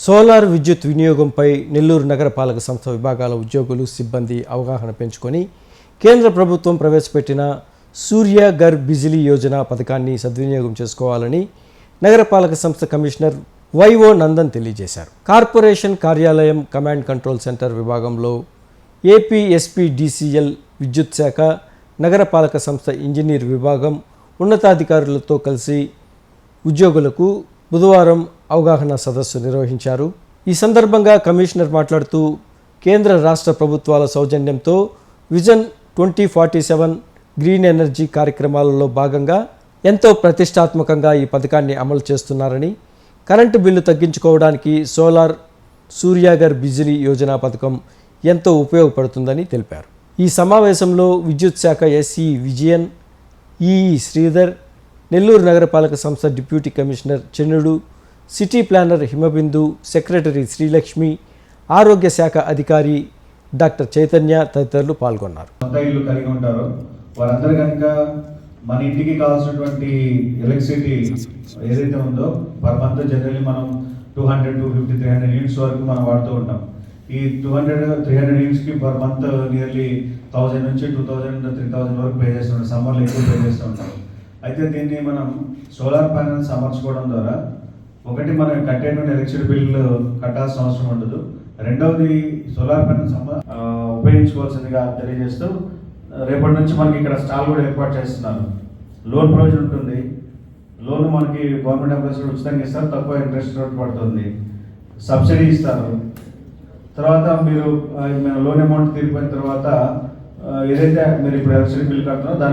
Solar విద్యుత్ వినియోగంపై నెల్లూరు నగరపాలక సంస్థ విభాగాల ఉద్యోగులు సిబ్బంది అవగాహన పెంచుకొని కేంద్ర ప్రభుత్వం ప్రవేశపెట్టిన సూర్య గర్ బిజిలీ యోజన పథకాన్ని సద్వినియోగం చేసుకోవాలని నగరపాలక సంస్థ కమిషనర్ వైఓ నందన్ తెలియజేశారు. కార్పొరేషన్ కార్యాలయం కమాండ్ కంట్రోల్ సెంటర్ విభాగంలో ఏపీఎస్పీడీసీఎల్ విద్యుత్ శాఖ నగరపాలక సంస్థ ఇంజనీర్ విభాగం ఉన్నతాధికారులతో కలిసి ఉద్యోగులకు బుధవారం అవగాహన సదస్సు నిర్వహించారు. ఈ సందర్భంగా కమిషనర్ మాట్లాడుతూ కేంద్ర రాష్ట్ర ప్రభుత్వాల సౌజన్యంతో vision twenty forty seven green energy కార్యక్రమాలలో భాగంగా ఎంతో ప్రతిష్టాత్మకంగా ఈ పథకాన్ని అమలు చేస్తున్నారని కరెంటు బిల్లు తగ్గించుకోవడానికి సోలార్ సూర్యాగర్ బిజిలీ యోజన పథకం ఎంతో ఉపయోగపడుతుందని తెలిపారు. ఈ సమావేశంలో విద్యుత్ శాఖ ఎస్ఈ విజయన్ ఈఈ శ్రీధర్ నెల్లూరు నగరపాలక సంస్థ deputy commissioner Chennudu city planner Himabindu secretary Srilakshmi ఆరోగ్య శాఖ అధికారి డాక్టర్ చైతన్య తదితరులు పాల్గొన్నారు. సొంత ఇల్లు కలిగి ఉంటారు. వారందరూ కనుక మన ఇంటికి కావాల్సినటువంటి ఎలక్ట్రిసిటీ ఏదైతే ఉందో పర్ మంత్ జనరల్లీ మనం two hundred two fifty three hundred units వరకు మనం వాడుతూ ఉంటాం. ఈ టూ హండ్రెడ్ త్రీ హండ్రెడ్ యూనిట్స్కి పర్ మంత్ నియర్లీ థౌజండ్ నుంచి టూ థౌజండ్ త్రీ థౌజండ్ వరకు పే చేస్తుంటాం సమ్మర్లో ఎక్కువ పే చేస్తూ ఉంటాం. అయితే దీన్ని మనం సోలార్ ప్యానల్స్ అమర్చుకోవడం ద్వారా ఒకటి మనం కట్టేటువంటి ఎలక్ట్రిసిటీ బిల్లు కట్టాల్సిన అవసరం ఉండదు. రెండవది సోలార్ ప్యానల్ ఉపయోగించుకోవాల్సిందిగా తెలియజేస్తూ రేపటి నుంచి మనకి ఇక్కడ స్టాల్ కూడా ఏర్పాటు చేస్తున్నారు. లోన్ ప్రొవిజన్ ఉంటుంది. లోన్ మనకి గవర్నమెంట్ ఎంప్లాయీస్ కూడా ఉచితంగా ఇస్తారు తక్కువ ఇంట్రెస్ట్ రేట్ పడుతుంది. సబ్సిడీ ఇస్తారు. తర్వాత మీరు లోన్ అమౌంట్ తీరిపోయిన తర్వాత ఏదైతే మీరు ఇప్పుడు ఎలక్ట్రిసిటీ బిల్ కడుతున్నారో దాని